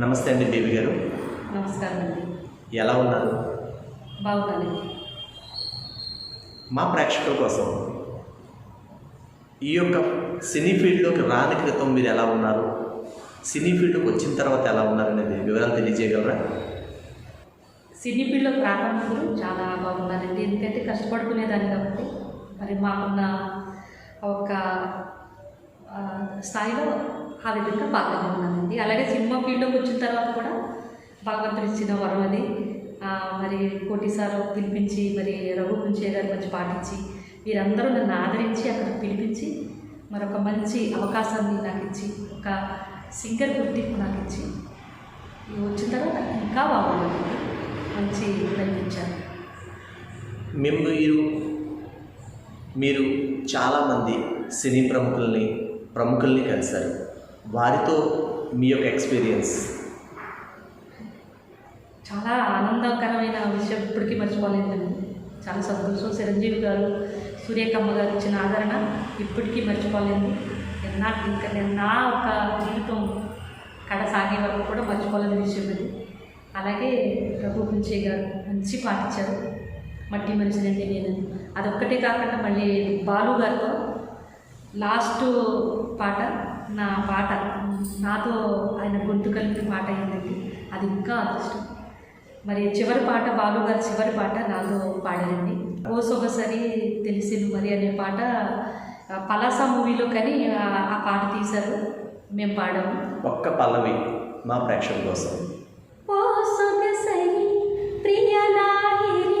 నమస్తే అండి దేవి గారు. నమస్కారం అండి. ఎలా ఉన్నారు? బాగున్నానండి మా ప్రేక్షకుల కోసం ఈ యొక్క సినీ ఫీల్డ్లోకి రాని క్రితం మీరు ఎలా ఉన్నారు? సినీ ఫీల్డ్కి వచ్చిన తర్వాత ఎలా ఉన్నారు అనేది వివరాలు తెలియజేయగలరా? సినీ ఫీల్డ్లోకి రాకముందు చాలా బాగున్నానండి. ఎందుకంటే కష్టపడుకునేదాన్ని కాబట్టి మరి మాకున్న ఒక స్థాయిలో ఆ విధంగా బాగా ఉన్నానండి అలాగే సినిమా ఫీల్డ్లోకి వచ్చిన తర్వాత కూడా భగవంతుడు ఇచ్చిన వరం అది. మరి కోటిసారు పిలిపించి మరి రఘు పుంచే గారు మంచి పాటించి వీరందరూ నన్ను ఆదరించి అక్కడ పిలిపించి మరొక మంచి అవకాశాన్ని నాకు ఇచ్చి ఒక సింగర్ గుర్తింపు నాకు ఇచ్చి వచ్చిన తర్వాత ఇంకా బాగుంది మంచి కనిపించాను మేము మీరు మీరు చాలామంది సినీ ప్రముఖుల్ని ప్రముఖుల్ని కలిశారు. వారితో మీ యొక్క ఎక్స్పీరియన్స్. చాలా ఆనందకరమైన విషయం ఇప్పటికీ మర్చిపోలేదండి. చాలా సంతోషం. చిరంజీవి గారు సూర్యకమ్మ గారు ఇచ్చిన ఆదరణ ఇప్పటికీ మర్చిపోలేదు. నాకు ఇంకా నా ఒక జీవితం కడ సాగే వరకు కూడా మర్చిపోలేని విషయం ఇది. అలాగే ప్రభు పుంచే గారు మంచి పాట ఇచ్చారు. మట్టి మనిషినండి నేను. అదొక్కటే కాకుండా మళ్ళీ బాలు గారితో లాస్ట్ పాట నా పాట నాతో ఆయన గొంతు కలిపి పాట అయిందండి అది ఇంకా అదృష్టం. మరి చివరి పాట బాలు గారి చివరి పాట నాతో పాడారండి. ఓ సొగసరి తెలిసింది మరి అనే పాట పలాస మూవీలో కానీ ఆ పాట తీశారు. మేము పాడాము. ఒక్క పల్లవి మా ప్రేక్షకుల కోసం. ఓ సొగసరి ప్రియలాహిరి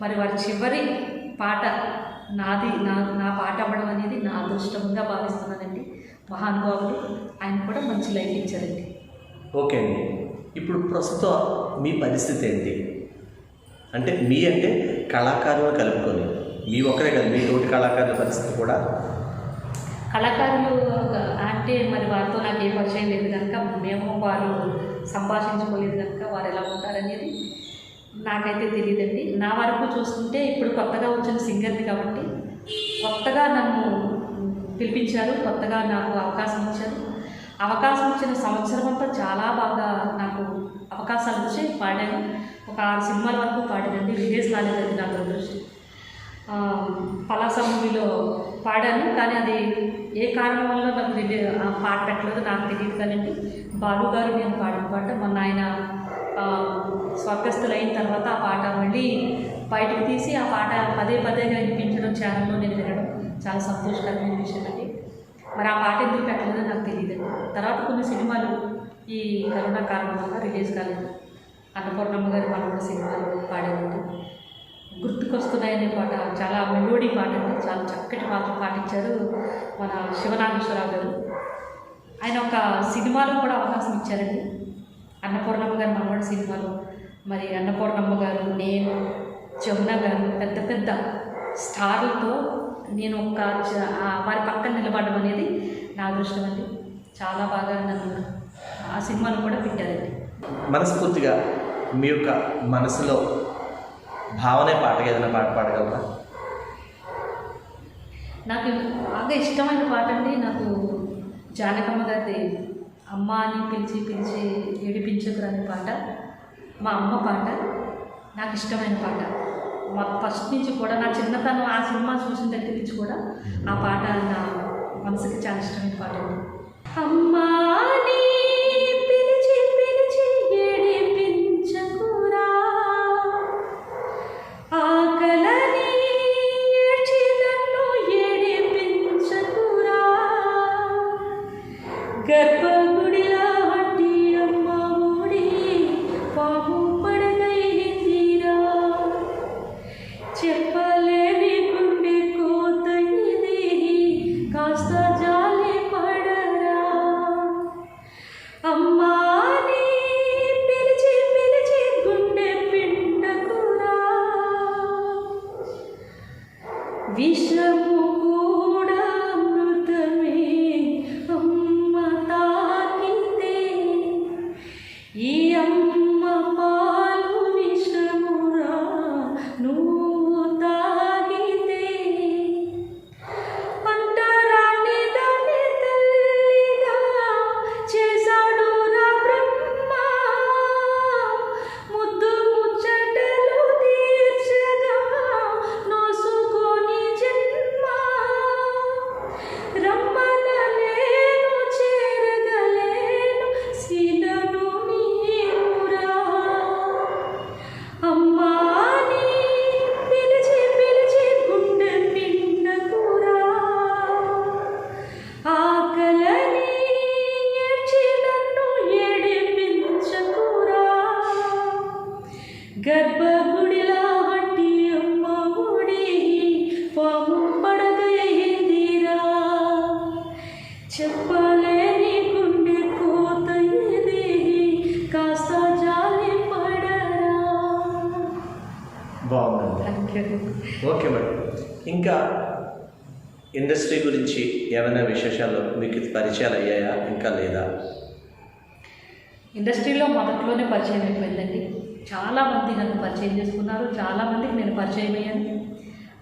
మరి వారి చివరి పాట నాది నా నా పాట అవ్వడం అనేది నా అదృష్టంగా భావిస్తున్నానండి మహానుభావులు ఆయన కూడా మంచి లైఫ్ ఇచ్చారండి. ఓకే అండి. ఇప్పుడు ప్రస్తుతం మీ పరిస్థితి ఏంటి? అంటే మీ అంటే కళాకారులను కలుపుకొని మీ ఒక్కరే కాదు మీ తోటి కళాకారుల పరిస్థితి కూడా? కళాకారులు అంటే మరి వారితో నాకు ఏ పరిచయం లేదు కనుక మేము వారు సంభాషించుకోలేదు కనుక వారు ఎలా ఉంటారనేది నాకైతే తెలియదండి నా వరకు చూస్తుంటే ఇప్పుడు కొత్తగా వచ్చిన సింగర్ని కాబట్టి కొత్తగా నన్ను పిలిపించారు కొత్తగా నాకు అవకాశం ఇచ్చారు. అవకాశం ఇచ్చిన సంవత్సరం అంతా చాలా బాగా నాకు అవకాశాలు వచ్చి పాడాను. ఒక ఆరు సినిమాల వరకు పాడానండి. రిలీజ్ కాలేదండి నా దురదృష్టం పలాస మూవీలో పాడాను కానీ అది ఏ కారణం వల్ల నాకు రిలీ పాట పెట్టలేదు నాకు తెలియదు కానండి. బాలు గారు నేను పాడిన పాట మొన్న ఆయన స్వర్గస్థులైన తర్వాత ఆ పాట మళ్ళీ బయటకు తీసి ఆ పాట పదే పదేగా వినిపించడం ఛానల్లో నేను వినడం చాలా సంతోషకరమైన విషయం అండి. మరి ఆ పాట ఎందుకు పెట్టలేదో నాకు తెలియదు తర్వాత కొన్ని సినిమాలు ఈ కరోనా కారణం వల్ల రిలీజ్ కాలేదు. అన్నపూర్ణమ్మ గారి వాళ్ళు కూడా సినిమాలు పాడేవాళ్ళు గుర్తుకొస్తున్నాయనే పాట చాలా మెలోడీ పాట చాలా చక్కటి పాట పాటించారు మన శివనాగేశ్వరరావు గారు. ఆయన ఒక సినిమాలో కూడా అవకాశం ఇచ్చారండి. అన్నపూర్ణమ్మ గారు మనవాడి సినిమాలో. మరి అన్నపూర్ణమ్మ గారు నేను జమున గారు పెద్ద పెద్ద స్టార్లతో నేను ఒక వారి పక్కన నిలబడడం అనేది నా అదృష్టం అండి. చాలా బాగా నన్ను ఆ సినిమాలో కూడా పెట్టారండి. మనస్ఫూర్తిగా మీ యొక్క మనసులో భావనే పాటగా ఏదైనా పాట పాడగలరా? నాకు బాగా ఇష్టమైన పాట అండి నాకు జానకమ్మ గారి అమ్మ అని పిలిచి పిలిచి ఏడిపించకురు అనే పాట మా అమ్మ పాట నాకు ఇష్టమైన పాట. మా ఫస్ట్ నుంచి కూడా నా చిన్నతనం ఆ సినిమా చూసిన దగ్గర నుంచి కూడా ఆ పాట నా మనసుకి చాలా ఇష్టమైన పాట అమ్మా was the ఓకే మేడం. ఇంకా ఇండస్ట్రీ గురించి ఏమైనా విశేషాలు? మీకు పరిచయాలు అయ్యాయా? ఇంకా లేదా? ఇండస్ట్రీలో మొదట్లోనే పరిచయం అయిపోయిందండి. చాలామంది నన్ను పరిచయం చేసుకున్నారు. చాలామందికి నేను పరిచయం అయ్యాను.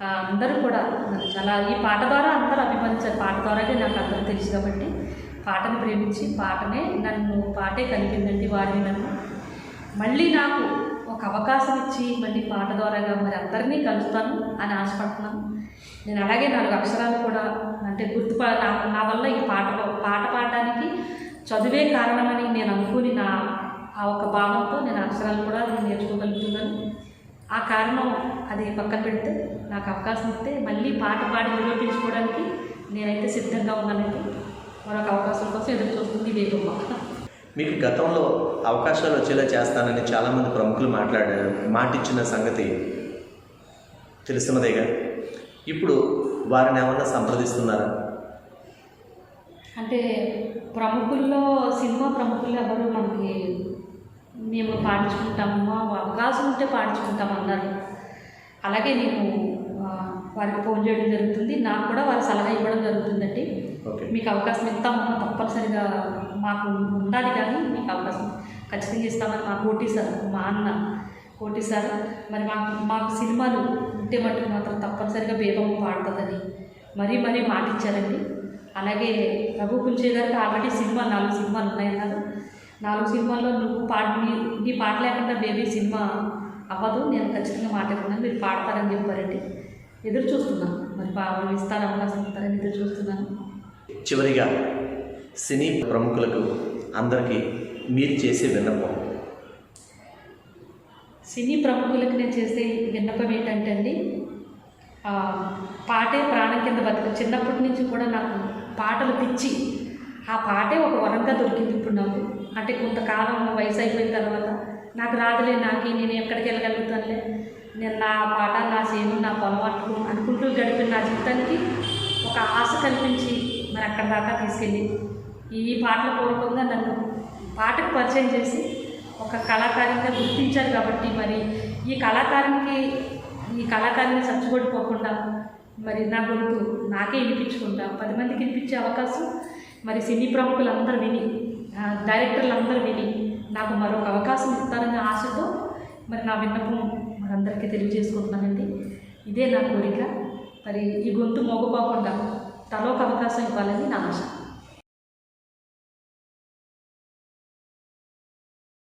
అందరూ కూడా చాలా ఈ పాట ద్వారా అందరూ అభిమానించారు. పాట ద్వారానే నాకు అందరూ తెలుసు కాబట్టి పాటను ప్రేమించి పాటనే నన్ను పాటే కలిపిందండి వారిని నన్ను. మళ్ళీ నాకు ఒక అవకాశం ఇచ్చి మళ్ళీ పాట ద్వారాగా మరి అందరినీ కలుస్తాను అని ఆశపడుతున్నాను. నేను అలాగే నాలుగు అక్షరాలు కూడా అంటే గుర్తు నా నా వల్ల ఈ పాట పాట పాడడానికి చదువే కారణమని నేను అనుకుని నా ఆ ఒక భావంతో నేను అక్షరాలు కూడా నేను నేర్చుకోగలుగుతున్నాను. ఆ కారణం అది పక్కన పెడితే నాకు అవకాశం ఇస్తే మళ్ళీ పాట పాడి నిరూపించుకోవడానికి నేనైతే సిద్ధంగా ఉన్నానండి. మరొక అవకాశం కోసం ఎదురు చూస్తుంది వేగమ్మ మీకు గతంలో అవకాశాలు వచ్చేలా చేస్తానని చాలామంది ప్రముఖులు మాట్లాడారు. మాటిచ్చిన సంగతి తెలుస్తున్నదేగా? ఇప్పుడు వారిని ఏమన్నా సంప్రదిస్తున్నారా? అంటే ప్రముఖుల్లో సినిమా ప్రముఖులు ఎవరు మనకి మేము పాడించుకుంటాము అవకాశం ఉంటే పాడించుకుంటాం అన్నారు అలాగే నేను వారికి ఫోన్ చేయడం జరుగుతుంది. నాకు కూడా వారి సలహా ఇవ్వడం జరుగుతుందండి. మీకు అవకాశం ఇస్తాము తప్పనిసరిగా మాకు ఉండాలి కానీ మీకు అవకాశం ఖచ్చితంగా ఇస్తామని మా కోటి సార్ మా అన్న కోటి సార్. మరి మాకు మాకు సినిమాలు ఉంటే మట్టుకు మాత్రం తప్పనిసరిగా బేబమ్మ పాడుతుందని మరీ మరీ మాటిచ్చారండి. అలాగే రఘు పుంచే గారికి ఆల్రెడీ సినిమా నాలుగు సినిమాలు ఉన్నాయన్నారు నాలుగు సినిమాల్లో నువ్వు పాడి నీ- నీ పాట లేకుండా బేబీ సినిమా అవ్వదు. నేను ఖచ్చితంగా మాట మీరు పాడతారని చెప్పారండి. ఎదురు చూస్తున్నాను. మరి పాడు ఇస్తారు అవకాశం ఇస్తారని ఎదురు చూస్తున్నాను. చివరిగా సినీ ప్రముఖులకు అందరికీ మీరు చేసే విన్నపం. సినీ ప్రముఖులకు నేను చేసే విన్నపం ఏంటంటే అండి పాటే ప్రాణం కింద బతుకు చిన్నప్పటి నుంచి కూడా నాకు పాటలు పిచ్చి. ఆ పాటే ఒక వరంగా దొరికింది ఇప్పుడు నాకు. అంటే కొంతకాలం వయసు అయిపోయిన తర్వాత నాకు రాదులే నాకే నేను ఎక్కడికి వెళ్ళగలుగుతానులే. నేను నా పాట నా సేను నా పొలవాట్లు అనుకుంటూ గడిపిన నా జీవితానికి ఒక ఆశ కల్పించి మరి అక్కడ దాకా తీసుకెళ్ళి ఈ పాటల పూర్వకంగా నన్ను పాటకు పరిచయం చేసి ఒక కళాకారిగా గుర్తించారు కాబట్టి మరి ఈ కళాకారునికి ఈ కళాకారిని చచ్చుకొడిపోకుండా మరి నా గొంతు నాకే వినిపించుకుంటా. పది మందికి వినిపించే అవకాశం మరి సినీ ప్రముఖులందరూ విని డైరెక్టర్లందరూ డైరెక్టర్లు అందరూ విని నాకు మరొక అవకాశం ఇస్తారనే ఆశతో మరి నా విన్నపం మరి అందరికీ తెలియజేసుకుంటున్నానండి. ఇదే నా కోరిక. మరి ఈ గొంతు మోగపోకుండా తలోక అవకాశం ఇవ్వాలని నా ఆశ.